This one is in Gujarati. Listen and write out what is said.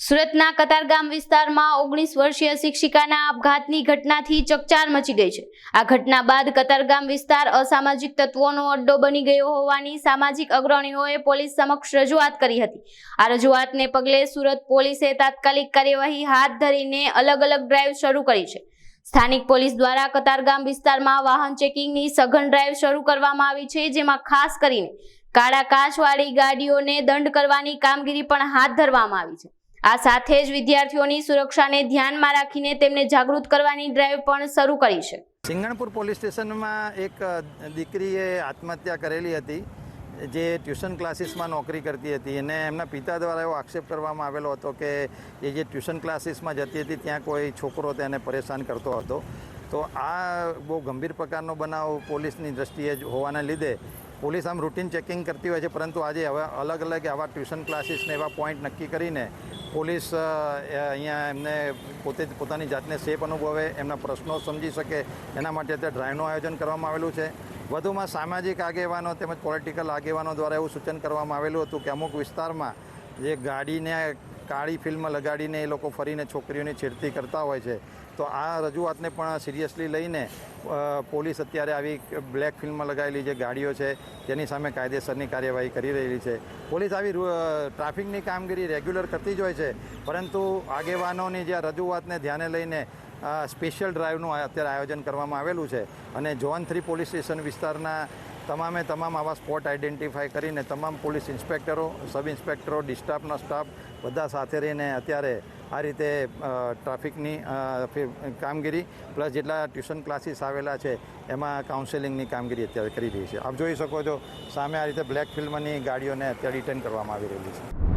સુરતના કતારગામ વિસ્તારમાં ઓગણીસ વર્ષીય શિક્ષિકાના આપઘાતની ઘટનાથી ચકચાર મચી ગઈ છે. આ ઘટના બાદ કતારગામ વિસ્તાર અસામાજિક તત્વોનો અડ્ડો બની ગયો હોવાની સામાજિક અગ્રણીઓએ પોલીસ સમક્ષ રજૂઆત કરી હતી. આ રજૂઆતને પગલે સુરત પોલીસે તાત્કાલિક કાર્યવાહી હાથ ધરીને અલગ અલગ ડ્રાઈવ શરૂ કરી છે. સ્થાનિક પોલીસ દ્વારા કતારગામ વિસ્તારમાં વાહન ચેકિંગની સઘન ડ્રાઈવ શરૂ કરવામાં આવી છે, જેમાં ખાસ કરીને કાળા કાચવાળી ગાડીઓને દંડ કરવાની કામગીરી પણ હાથ ધરવામાં આવી છે. આ સાથે જ વિદ્યાર્થીઓની સુરક્ષાને ધ્યાનમાં રાખીને તેમને જાગૃત કરવાની ડ્રાઈવ પણ શરૂ કરી છે. સિંગણપુર પોલીસ સ્ટેશનમાં એક દીકરીએ આત્મહત્યા કરેલી હતી, જે ટ્યુશન ક્લાસીસમાં નોકરી કરતી હતી. અને એમના પિતા દ્વારા એવો આક્ષેપ કરવામાં આવેલો હતો કે એ જે ટ્યુશન ક્લાસીસમાં જતી હતી, ત્યાં કોઈ છોકરો તેને પરેશાન કરતો હતો. તો આ બહુ ગંભીર પ્રકારનો બનાવ પોલીસની દ્રષ્ટિએ જ હોવાના લીધે પોલીસ આમ રૂટીન ચેકિંગ કરતી હોય છે, પરંતુ આજે હવે અલગ અલગ આવા ટ્યુશન ક્લાસીસને એવા પોઈન્ટ નક્કી કરીને પોલીસ અહીંયા એમને પોતે પોતાની જાતને સેફ અનુભવે, એમના પ્રશ્નો સમજી શકે, એના માટે અત્યારે ડ્રાઈવનું આયોજન કરવામાં આવેલું છે. વધુમાં સામાજિક આગેવાનો તેમજ પોલિટિકલ આગેવાનો દ્વારા એવું સૂચન કરવામાં આવેલું હતું કે અમુક વિસ્તારમાં જે ગાડીને કાળી ફિલ્મ લગાડીને એ લોકો ફરીને છોકરીઓની છેડતી કરતા હોય છે. તો આ રજૂઆતને પણ સિરિયસલી લઈને પોલીસ અત્યારે આવી બ્લેક ફિલ્મ લગાવેલી જે ગાડીઓ છે, તેની સામે કાયદેસરની કાર્યવાહી કરી રહેલી છે. પોલીસ આવી ટ્રાફિકની કામગીરી રેગ્યુલર કરતી જ હોય છે, પરંતુ આગેવાનોની જે રજૂઆતને ધ્યાને લઈને સ્પેશિયલ ડ્રાઈવનું અત્યારે આયોજન કરવામાં આવેલું છે. અને ઝોન થ્રી પોલીસ સ્ટેશન વિસ્તારના તમામે તમામ આવા સ્પોટ આઈડેન્ટિફાઈ કરીને તમામ પોલીસ ઇન્સ્પેક્ટરો, સબ ઇન્સ્પેક્ટરો, ડિસ્ટાફનો સ્ટાફ બધા સાથે રહીને અત્યારે આ રીતે ટ્રાફિકની કામગીરી પ્લસ જેટલા ટ્યુશન ક્લાસીસ આવેલા છે એમાં કાઉન્સેલિંગની કામગીરી અત્યારે કરી રહી છે. આપ જોઈ શકો છો સામે આ રીતે બ્લેક ફિલ્મની ગાડીઓને અત્યારે રિટર્ન કરવામાં આવી રહેલી છે.